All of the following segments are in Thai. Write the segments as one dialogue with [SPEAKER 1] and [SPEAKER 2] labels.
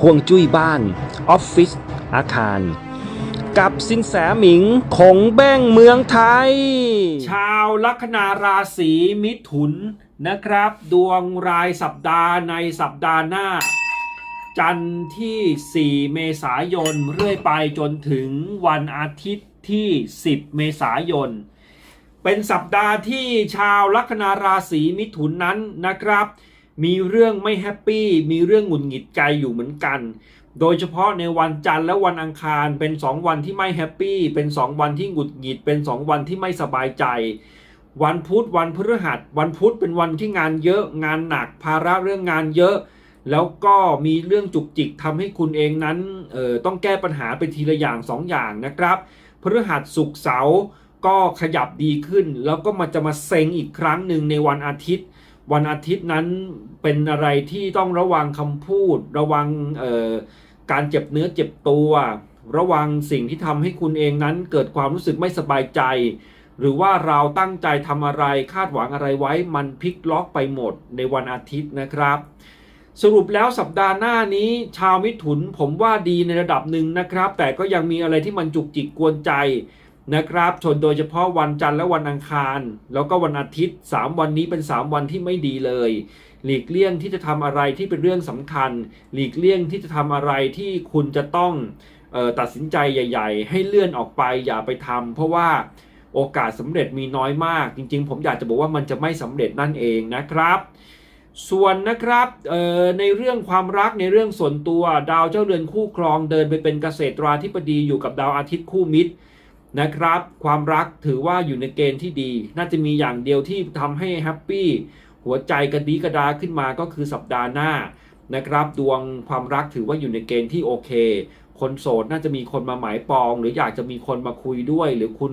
[SPEAKER 1] ห่วงจุ้ยบ้านออฟฟิศอาคาร กับสินแสหมิงคงแบ้งเมืองไทย ชาวลัคนาราศีมิถุนนะครับ ดวงรายสัปดาห์ในสัปดาห์หน้า จันทร์ที่ 4 เมษายน เรื่อยไปจนถึงวันอาทิตย์ที่ 10 เมษายน เป็นสัปดาห์ที่ชาวลัคนาราศีมิถุนนั้นนะครับ มีเรื่องไม่แฮปปี้มีเรื่องหงุดหงิดใจอยู่เหมือนกัน โดยเฉพาะในวันจันทร์และวันอังคารเป็น 2 วันที่ไม่แฮปปี้เป็น 2 วันที่หงุดหงิดเป็น 2 วันที่ไม่สบายใจ วันพุธวันพฤหัส วันพุธเป็นวันที่งานเยอะงานหนักภาระเรื่องงานเยอะ แล้วก็มีเรื่องจุกจิกทำให้คุณเองนั้นเอ่อต้องแก้ปัญหาเป็นทีละอย่างสองอย่างนะครับพฤหัสศุกเสาร์ก็ขยับดีขึ้น แล้วก็มาจะมาเซ็งอีกครั้งหนึ่งในวันอาทิตย์ วันอาทิตย์นั้นเป็นอะไรที่ต้องระวังคำพูด ระวังการเจ็บเนื้อเจ็บตัว ระวังสิ่งที่ทำให้คุณเองนั้นเกิดความรู้สึกไม่สบายใจ หรือว่าเราตั้งใจทำอะไรคาดหวังอะไรไว้มันพลิกล็อกไปหมดในวันอาทิตย์นะครับสรุปแล้วสัปดาห์หน้านี้ชาวมิถุนผมว่าดีในระดับหนึ่งนะครับ แต่ก็ยังมีอะไรที่มันจุกจิกกวนใจ นะครับ ชนโดยเฉพาะวันจันทร์และวันอังคาร แล้วก็วันอาทิตย์ 3 วันนี้เป็น 3 วันที่ไม่ดีเลย หลีกเลี่ยงที่จะทำอะไรที่เป็นเรื่องสำคัญ หลีกเลี่ยงที่จะทำอะไรที่คุณจะต้องออตัดสินใจใหญ่ ๆ ให้เลื่อนออกไปอย่าไปทำเพราะว่าโอกาสสำเร็จมีน้อยมาก จริง ๆ ผมอยากจะบอกว่ามันจะไม่สำเร็จนั่นเองนะครับส่วนนะครับในเรื่องความรักในเรื่องส่วนตัว ดาวเจ้าเรือนคู่ครองเดินไปเป็นเกษตราธิบดีอยู่กับดาวอาทิตย์คู่มิตร นะครับ ความรักถือว่าอยู่ในเกณฑ์ที่ดี น่าจะมีอย่างเดียวที่ทำให้แฮปปี้หัวใจกระดีกระดาขึ้นมาก็คือสัปดาห์หน้านะครับ ดวงความรักถือว่าอยู่ในเกณฑ์ที่โอเค คนโสดน่าจะมีคนมาหมายปอง หรืออยากจะมีคนมาคุยด้วย หรือคุณ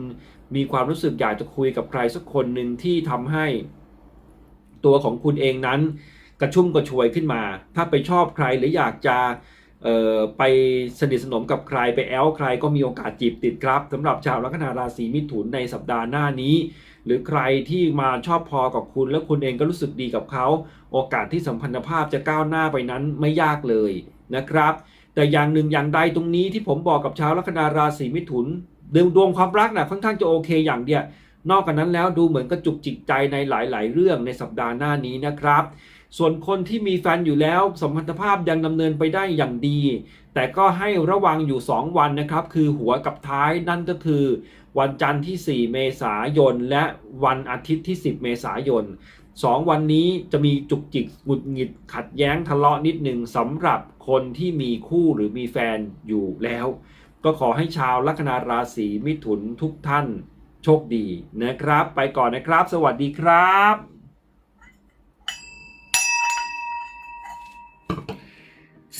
[SPEAKER 1] มีความรู้สึกอยากจะคุยกับใครสักคนหนึ่งที่ทำให้ ตัวของคุณเองนั้น กระชุ่มกระชวยขึ้นมา ถ้าไปชอบใครหรืออยากจะ เอ่อไปสนิทสนมกับใครไปแอลใครก็มีโอกาสจีบติดครับสำหรับชาวลัคนาราศีมิถุนในสัปดาห์หน้านี้ หรือใครที่มาชอบพอกับคุณ แล้วคุณเองก็รู้สึกดีกับเขา โอกาสที่สัมพันธภาพจะก้าวหน้าไปนั้นไม่ยากเลยนะครับ แต่อย่างหนึ่งอย่างใดตรงนี้ที่ผมบอกกับชาวลัคนาราศีมิถุนดวงดวงความรักน่ะค่อนข้างจะโอเคอย่างเดียวนอกจากนั้นแล้วดูเหมือนกระจุกจิกใจในหลาย ๆ เรื่องในสัปดาห์หน้านี้นะครับ ส่วนคนที่มีแฟนอยู่แล้วสัมพันธภาพยังดำเนินไปได้อย่างดี แต่ก็ให้ระวังอยู่ 2 วันนะครับ คือหัวกับท้ายนั่นก็คือ วันจันทร์ที่ 4 เมษายน และวันอาทิตย์ที่ 10 เมษายน 2 วันนี้จะมีจุกจิกหงุดหงิดขัดแย้งทะเลาะนิดหนึ่งสำหรับคนที่มีคู่หรือมีแฟนอยู่แล้ว ก็ขอให้ชาวลัคนาราศีมิถุนทุกท่านโชคดีนะครับ ไปก่อนนะครับ สวัสดีครับ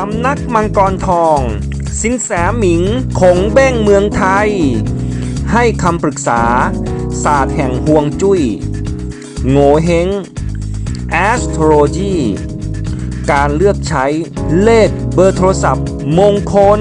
[SPEAKER 1] สำนักมังกรทอง สินแสหมิงขงเบ้งเมืองไทย ให้คำปรึกษา ศาสตร์แห่งห่วงจุย้ย โงเฮง astrology การเลือกใช้เลขเบอร์โทรศัพท์มงคล